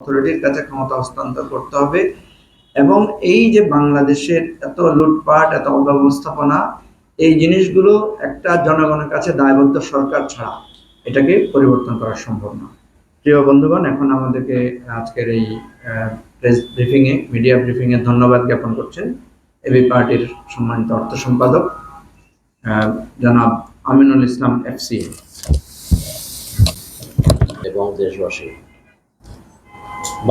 অথরিটির কাছে ক্ষমতা হস্তান্তর করতে হবে। এবং এই যে বাংলাদেশের এত লুটপাট, এত অব্যবস্থাপনা, এই জিনিসগুলো একটা জনগণের কাছে দায়বদ্ধ সরকার ছাড়া এটাকে পরিবর্তন করা সম্ভব না। প্রিয় বন্ধুগণ, এখন আমাদেরকে আজকের এই প্রেস ব্রিফিং এ মিডিয়া ব্রিফিং এ ধন্যবাদ জ্ঞাপন করছেন এবি পার্টির সম্মানিত অর্থ সম্পাদক জনাব আমিনুল ইসলাম এফসি এবং দেশবাসী।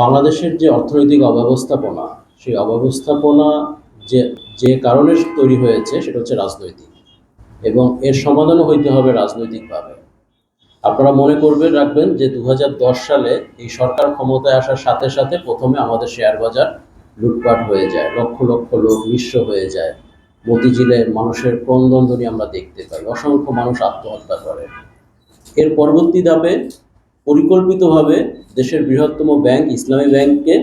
বাংলাদেশের যে অর্থনৈতিক অব্যবস্থাপনা, সেই অব্যবস্থাপনা যে যে কারণে তৈরি হয়েছে সেটা হচ্ছে রাজনৈতিক এবং এর সমাধানও হইতে হবে রাজনৈতিকভাবে। আপনারা মনে করবেন, রাখবেন যে দু হাজার দশ সালে এই সরকার ক্ষমতায় আসার সাথে সাথে প্রথমে আমাদের শেয়ার বাজার লুটপাট হয়ে যায়, লক্ষ লক্ষ লোক নিঃস্ব হয়ে যায়। মতিঝিলে মানুষের ক্রন্দনধ্বনি আমরা দেখতে পাই, অসংখ্য মানুষ আত্মহত্যা করে। এর পরবর্তী ধাপে পরিকল্পিতভাবে দেশের বৃহত্তম ব্যাংক, ইসলামী ব্যাংককে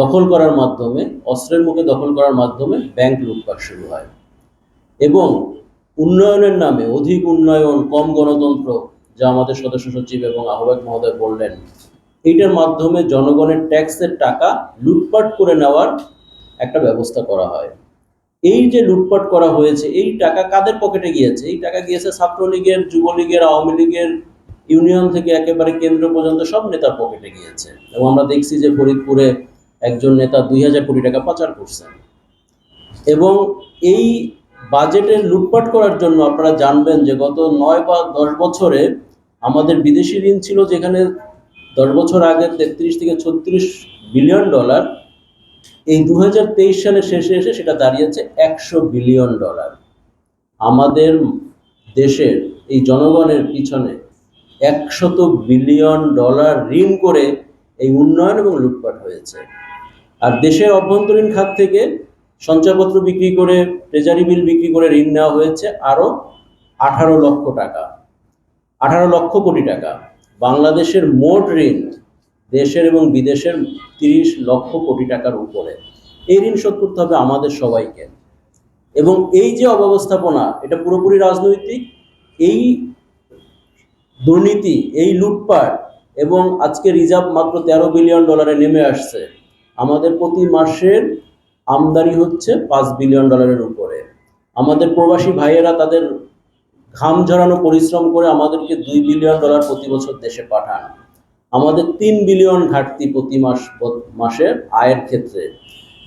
দখল করার মাধ্যমে, অস্ত্রের মুখে দখল করার মাধ্যমে ব্যাংক লুটপাট শুরু হয়। এবং উন্নয়নের নামে অধিক উন্নয়ন, কম গণতন্ত্র, যা আমাদের সদস্য সচিব এবং আহ্বায়ক মহোদয় বললেন, এইটার মাধ্যমে জনগণের ট্যাক্সের টাকা লুটপাট করে নেওয়ার একটা ব্যবস্থা করা হয়। এই যে লুটপাট করা হয়েছে, এই টাকা কাদের পকেটে গিয়েছে? এই টাকা গিয়েছে ছাত্রলীগের, যুবলীগের, আওয়ামী লীগের ইউনিয়ন থেকে একেবারে কেন্দ্র পর্যন্ত সব নেতার পকেটে গিয়েছে। এবং আমরা দেখছি যে ফরিদপুরে একজন নেতা দুই হাজার কোটি টাকা পাচার করছেন। এবং এই বাজেটের লুটপাট করার জন্য আপনারা জানবেন যে গত নয় বা দশ বছরে আমাদের বিদেশি ঋণ ছিল যেখানে দশ বছর আগে তেত্রিশ থেকে ছত্রিশ বিলিয়ন ডলার, এই দু সালের শেষে এসে সেটা দাঁড়িয়েছে একশো বিলিয়ন ডলার। আমাদের দেশের এই জনগণের পিছনে একশত বিলিয়ন ডলার ঋণ করে এই উন্নয়ন এবং লুটপাট হয়েছে। আর দেশের অভ্যন্তরীণ খাত থেকে সঞ্চয়পত্র বিক্রি করে ট্রেজারি বিল বিক্রি করে ঋণ নেওয়া হয়েছে আরও আঠারো লক্ষ টাকা। আঠারো লক্ষ কোটি টাকা। বাংলাদেশের মোট ঋণ দেশের এবং বিদেশের তিরিশ লক্ষ কোটি টাকার উপরে। এই ঋণ শোধ করতে হবে আমাদের সবাইকে। এবং এই যে অব্যবস্থাপনা, এটা পুরোপুরি রাজনৈতিক, এই দুর্নীতি, এই লুটপাট এবং আজকে রিজার্ভ মাত্র তেরো বিলিয়ন ডলারে নেমে আসছে। আমাদের প্রতি মাসের আমদানি হচ্ছে পাঁচ বিলিয়ন ডলারের উপরে। আমাদের প্রবাসী ভাইয়েরা তাদের ঘাম ঝরানো পরিশ্রম করে আমাদেরকে দুই বিলিয়ন ডলার প্রতি বছর দেশে পাঠান। আমাদের তিন বিলিয়ন ঘাটতি প্রতি মাস, মাসের আয়ের ক্ষেত্রে।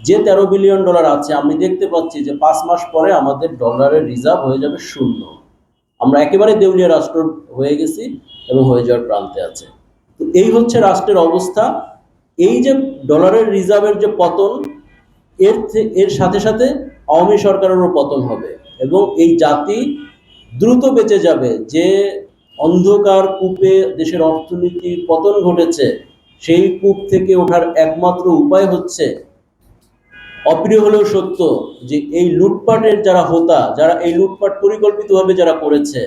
যে তেরো বিলিয়ন ডলার আছে, আমি দেখতে পাচ্ছি যে পাঁচ মাস পরে আমাদের ডলারের রিজার্ভ হয়ে যাবে শূন্য। আমরা একেবারে দেউলিয়া রাষ্ট্র হয়ে গেছি এবং হয়ে যাওয়ার প্রান্তে আছে। তো এই হচ্ছে রাষ্ট্রের অবস্থা। এই যে ডলারের রিজার্ভের যে পতন, এর এর সাথে সাথে আওয়ামী সরকারেরও পতন হবে এবং এই জাতি দ্রুত বেঁচে যাবে। যে অন্ধকার কূপে দেশের অর্থনীতির পতন ঘটেছে, সেই কূপ থেকে ওঠার একমাত্র উপায় হচ্ছে অপ্রিয় হলেও সত্য যে এই লুটপাটের যারা হোতা, যারা এই লুটপাট পরিকল্পিতভাবে যারা করেছে,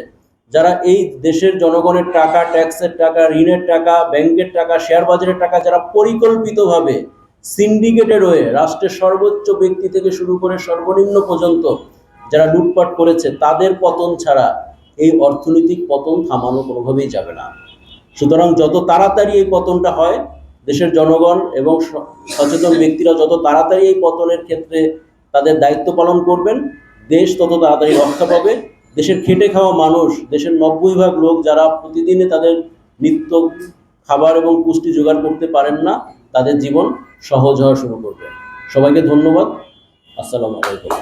যারা এই দেশের জনগণের টাকা, ট্যাক্সের টাকা, ঋণের টাকা, ব্যাংকের টাকা, শেয়ার বাজারের টাকা যারা পরিকল্পিতভাবে সিন্ডিকেটেড হয়ে রাষ্ট্রের সর্বোচ্চ ব্যক্তি থেকে শুরু করে সর্বনিম্ন পর্যন্ত যারা লুটপাট করেছে, তাদের পতন ছাড়া এই অর্থনৈতিক পতন থামানো কোনোভাবেই যাবে না। সুতরাং যত তাড়াতাড়ি এই পতনটা হয় দেশের জনগণ এবং সচেতন ব্যক্তিরা যত তাড়াতাড়ি এই পতনের ক্ষেত্রে তাদের দায়িত্ব পালন করবেন, দেশ তত তাড়াতাড়ি রক্ষা পাবে। দেশের খেটে খাওয়া মানুষ, দেশের নব্বই ভাগ লোক যারা প্রতিদিনে তাদের নিত্য খাবার এবং পুষ্টি জোগাড় করতে পারেন না, তাদের জীবন সহজ হওয়া শুরু করবে। সবাইকে ধন্যবাদ। আসসালামু আলাইকুম।